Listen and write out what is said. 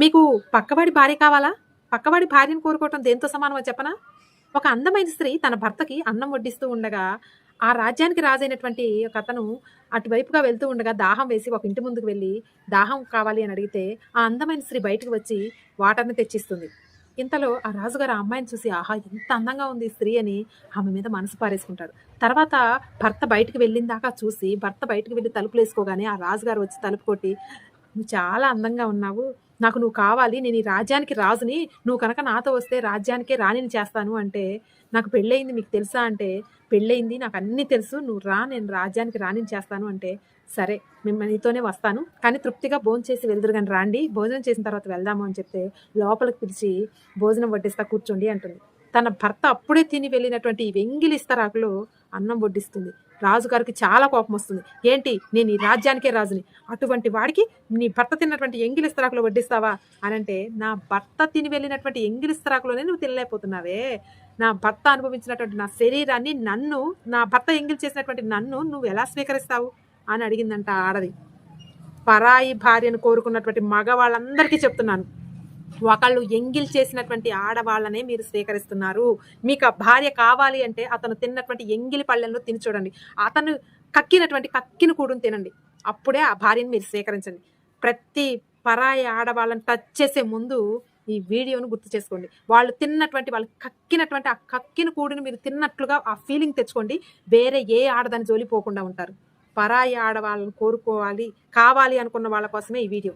మీకు పక్కవాడి భార్య కావాలా? పక్కవాడి భార్యను కోరుకోవటం దేంతో సమానమో చెప్పనా? ఒక అందమైన స్త్రీ తన భర్తకి అన్నం వడ్డిస్తూ ఉండగా ఆ రాజ్యానికి రాజైనటువంటి ఒక అతను అటువైపుగా వెళ్తూ ఉండగా దాహం వేసి ఒక ఇంటి ముందుకు వెళ్ళి దాహం కావాలి అని అడిగితే ఆ అందమైన స్త్రీ బయటకు వచ్చి వాటర్ని తెచ్చిస్తుంది. ఇంతలో ఆ రాజుగారు ఆ అమ్మాయిని చూసి ఆహా ఎంత అందంగా ఉంది స్త్రీ అని ఆమె మీద మనసు పారేసుకుంటాడు తర్వాత భర్త బయటకు వెళ్ళిన దాకా చూసి భర్త బయటకు వెళ్ళి తలుపులు వేసుకోగానే ఆ రాజుగారు వచ్చి తలుపు కొట్టి చాలా అందంగా ఉన్నావు. నాకు నువ్వు కావాలి నేను ఈ రాజ్యానికి రాజుని నువ్వు కనుక నాతో వస్తే రాజ్యానికే రాణిని చేస్తాను అంటే నాకు పెళ్ళయింది మీకు తెలుసా అంటే పెళ్ళయింది నాకు అన్నీ తెలుసు నువ్వు రా నేను రాజ్యానికి రాణిని చేస్తాను అంటే సరే మేము నీతోనే వస్తాను. కానీ తృప్తిగా భోజనం చేసి వెళ్దురు కానీ రాండి భోజనం చేసిన తర్వాత వెళ్దాము అని చెప్తే లోపలికి పిలిచి భోజనం వడ్డిస్తా కూర్చోండి అంటుంది. తన భర్త అప్పుడే తిని వెళ్ళినటువంటి ఈ వెంగిలి అన్నం వడ్డిస్తుంది. రాజుగారికి చాలా కోపం వస్తుంది. ఏంటి? నేను ఈ రాజ్యానికే రాజుని. అటువంటి వాడికి నీ భర్త తిన్నటువంటి ఎంగిలిస్తరాకులు వడ్డిస్తావా? అని అంటే నా భర్త తిని వెళ్ళినటువంటి ఎంగిలి ఇస్తరాకులోనే నువ్వు తినలేకపోతున్నావే. నా భర్త అనుభవించినటువంటి నా శరీరాన్ని నన్ను నా భర్త ఎంగిల్ చేసినటువంటి నన్ను నువ్వు ఎలా స్వీకరిస్తావు? అని అడిగిందంట ఆడది. పరాయి భార్యను కోరుకున్నటువంటి మగవాళ్ళందరికీ చెప్తున్నాను. ఒకళ్ళు ఎంగిల్ చేసినటువంటి ఆడవాళ్ళనే మీరు స్వీకరిస్తున్నారు. మీకు భార్య కావాలి అంటే అతను తిన్నటువంటి ఎంగిలి పళ్ళెంలో తిని చూడండి. అతను కక్కినటువంటి కక్కిన కూడుని తినండి. అప్పుడే ఆ భార్యను మీరు స్వీకరించండి. ప్రతి పరాయి ఆడవాళ్ళని టచ్ చేసే ముందు ఈ వీడియోను గుర్తు చేసుకోండి. వాళ్ళు తిన్నటువంటి వాళ్ళు కక్కినటువంటి ఆ కక్కిన కూడిని మీరు తిన్నట్లుగా ఆ ఫీలింగ్ తెచ్చుకోండి. వేరే ఏ ఆడదాని జోలి పోకుండా ఉంటారు. పరాయి ఆడవాళ్ళని కోరుకోవాలి కావాలి అనుకున్న వాళ్ళ కోసమే ఈ వీడియో.